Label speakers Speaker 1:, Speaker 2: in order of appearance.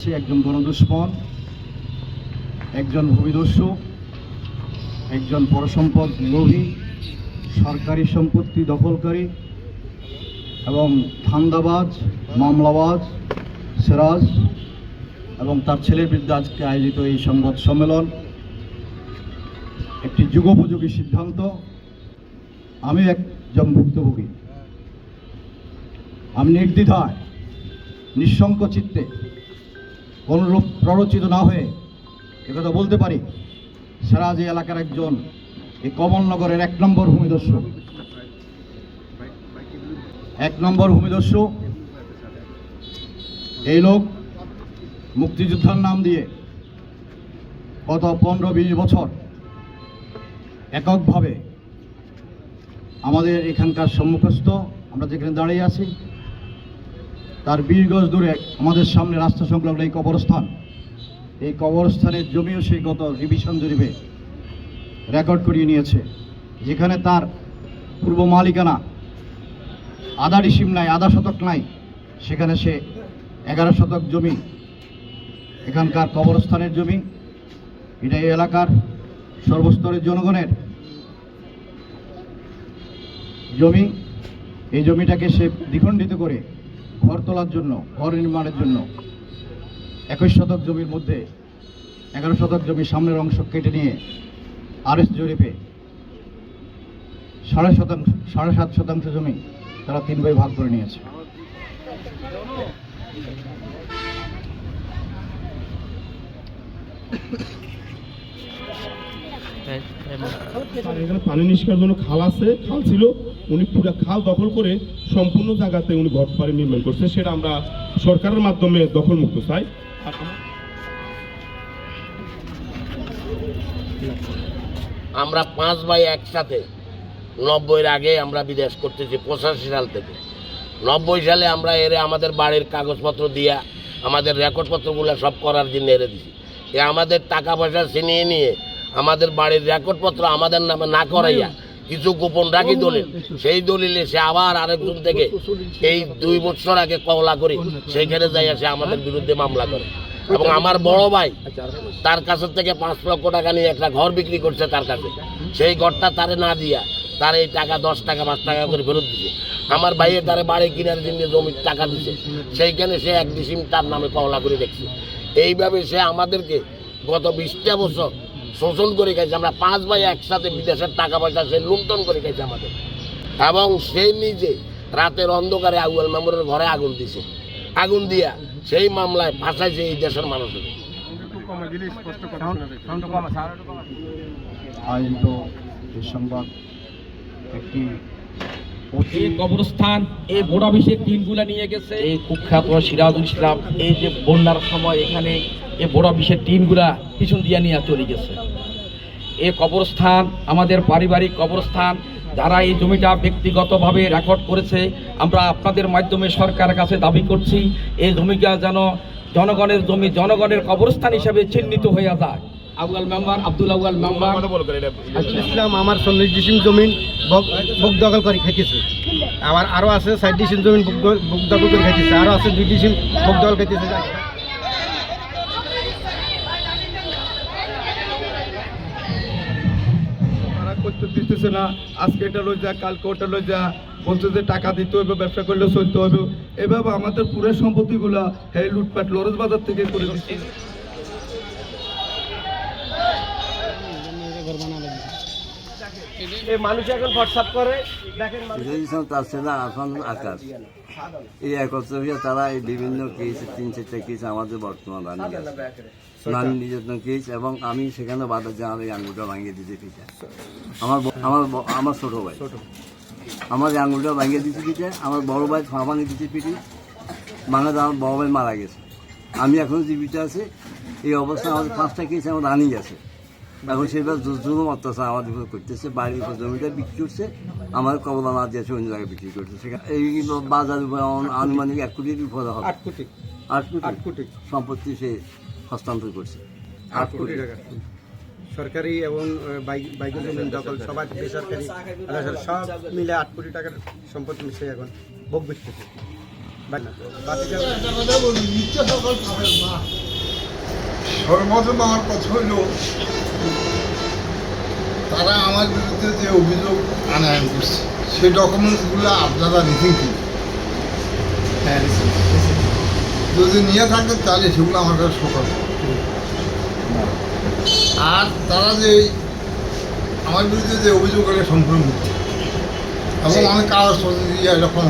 Speaker 1: সে একজন গণদুষ্মন একজন ভূমিদস্যু, একজন পরসম্পদ লোভী, সরকারি সম্পত্তি দখলকারী এবং ধান্দাবাজ, মামলাবাজ, সিরাজ এবং তার ছেলের বিরুদ্ধে আজকে আয়োজিত এই সংবাদ সম্মেলন একটি যুগোপযোগী সিদ্ধান্ত। আমি একজন ভুক্তভোগী। আমি নির্দ্বিধায় নিঃশঙ্ক চিত্তে কোনরূপ প্ররোচিত না হয়ে একথা বলতে পারি। সিরাজ এলাকার একজন এই কমলনগরের এক নম্বর ভূমিদস্যু। এক নম্বর ভূমিদস্যু। এই লোক মুক্তিযোদ্ধার নাম দিয়ে গত পনেরো বিশ বছর এককভাবে আমাদের এখানকার সম্মুখস্থ, আমরা যেখানে দাঁড়িয়ে আছি তার বিশ গজ দূরে আমাদের সামনে রাস্তা সংলগ্ন এই কবরস্থান। এই কবরস্থানের জমিও সেই গত রিভিশন জরিপে রেকর্ড করিয়ে নিয়েছে। যেখানে তার পূর্ব মালিকানা আধা ডিসিম নাই, আধা শতক নাই, সেখানে সে এগারো শতক জমি, এখানকার কবরস্থানের জমি, এটা এই এলাকার সর্বস্তরের জনগণের জমি। এই জমিটাকে সে দ্বিখণ্ডিত করে ঘর তোলার জন্য, ঘর নির্মাণের জন্য একুশ শতক জমির মধ্যে, এগারো শতক জমির সামনের অংশ কেটে নিয়ে আরএস জরিপে সাড়ে শতাংশ, সাড়ে সাত শতাংশ জমি তারা তিন ভাই ভাগ করে নিয়েছে।
Speaker 2: এখানে পানি নিষ্কার জন্য খাল আছে খাল ছিল উনি পুরো খাল দখল করে সম্পূর্ণ জায়গাতে উনি ঘর বাড়ি নির্মাণ করছে সেটা আমরা সরকারের মাধ্যমে দখল মুক্ত চাই। আর আমরা
Speaker 3: পাঁচ ভাই একসাথে নব্বইয়ের আগে আমরা বিদেশ করতেছি পঁচাশি সাল থেকে। নব্বই সালে আমরা এরে আমাদের বাড়ির কাগজপত্র দিয়া আমাদের রেকর্ডপত্রগুলো সব করার জন্য এরে দিছি। এ আমাদের টাকা পয়সা ছিনিয়ে নিয়ে আমাদের বাড়ির রেকর্ডপত্র আমাদের নামে না করাইয়া কিছু গোপন রাখি দলিল। সেই দলিলে সে আবার আরেকজন থেকে এই দুই বছর আগে কওলা করি সেইখানে যাইয়া সে আমাদের বিরুদ্ধে মামলা করে। এবং আমার বড় ভাই তার কাছ থেকে পাঁচ লক্ষ টাকা নিয়ে একটা ঘর বিক্রি করছে তার কাছে। সেই ঘরটা তারে না দিয়া তার এই টাকা দশ টাকা, পাঁচ টাকা করে ফেরত দিছে। আমার ভাইয়ে তারে বাড়ি কেনার জন্য জমির টাকা দিছে। সেইখানে সে এক ডিসিম তার নামে কওলা করে দেখছে। এইভাবে সে আমাদেরকে গত বিশটা বছর শোষণ করে গেছে আমরা পাঁচ ভাই একসাথে বিদেশের টাকা পয়সা সে লুণ্ঠন করে গেছে আমাদের। এবং সে নিজে রাতের অন্ধকারে আগুয়াল মেমোরের ঘরে আগুন দিছে। আগুন দিয়া সেই মামলায় ফাঁসাইছে এই দেশের মানুষের।
Speaker 1: আয়োজিত সংবাদ একটি
Speaker 4: এই কবরস্থান এই বোর্ড অফিসের নিয়ে গেছে। এই কুখ্যাত সিরাজুল ইসলাম এই যে বন্যার সময় এখানে এই বড় অফিসের টিমগুলা পিছন দিয়ে নিয়ে চলে গেছে। এ কবরস্থান আমাদের পারিবারিক কবরস্থান যারা এই জমিটা ব্যক্তিগতভাবে রেকর্ড করেছে আমরা আপনাদের মাধ্যমে সরকারের কাছে দাবি করছি এই জমিটা যেন জনগণের জমি জনগণের কবরস্থান হিসেবে চিহ্নিত হয়ে যায়। Awal member Abdul Awal member.
Speaker 5: ইসলাম আমার চল্লিশ ডিসিম জমিন বক দখল করে খাইতেছে। আবার আরও আছে ষাট ডিসিম জমিন বক দখল করে খাইতেছে আরও আছে দুই ডিসিম বক দখল খাইতেছে।
Speaker 6: দিতেছে না। আজকে এটা লই যা, কালকে ওটা লই যা। বলছে যে টাকা দিতে হবে ব্যবসা করলে চলতে হবে। এভাবে আমাদের পুরো সম্পত্তিগুলা হে লুটপাট, লরজ বাজার থেকে করে দিচ্ছে
Speaker 5: এই মানুষ এখন হোয়াটসঅ্যাপ করে। দেখেন
Speaker 7: তার সেনা আসান আকাশ। এই একত্র হয়ে তারা এই বিভিন্ন কেস তিন চারটা কেস আমাদের বর্তমান রানি নারী নির্যাতন কেস এবং আমি সেখানে বাধা যে আমার এই আঙুলটা ভাঙিয়ে দিতে পিঠে। আমার আমার আমার ছোট ভাই। আমার এই আঙুলটা ভাঙিয়ে দিতে পিঠে। আমার বড় ভাই ফা ভাঙিয়ে দিতে পিঠে। মানে আমার বড় ভাই মারা গেছে। আমি এখন জীবিত আছি। এই অবস্থায় আমাদের পাঁচটা কেস আমার রানি আছে এখন সেটা জুলুম অত্যাচার আমাদের উপর করতেছে বাড়ির উপর জমিটা বিক্রি করছে আমার কবলা না দিয়েছে অন্য জায়গায় বিক্রি করছে। সেখানে এই বাজার উপর আনুমানিক এক কোটির উপরে হবে।
Speaker 5: আট কোটি।
Speaker 7: আট কোটি।
Speaker 5: আট কোটি।
Speaker 7: সম্পত্তি সে হস্তান্তর করছে।
Speaker 5: আট কোটি টাকা। সরকারি এবং বাইকের জমিন দখল সবাই বেসরকারি সব মিলে আট কোটি টাকার সম্পত্তি মিশে এখন বক বিকতেছে
Speaker 8: সর্বপ্রথম আমার কথা হইল তারা আমার বিরুদ্ধে যে অভিযোগ আনায়ন করছে সেই ডকুমেন্টসগুলো আপনারা রেখেন কি যদি নিয়ে থাকেন তাহলে সেগুলো আমার কাছে সকাল আর তারা যে আমার বিরুদ্ধে যে অভিযোগ করে সম্পূর্ণ মিথ্যা এবং আমি কাগজপত্র দিয়ে এরকম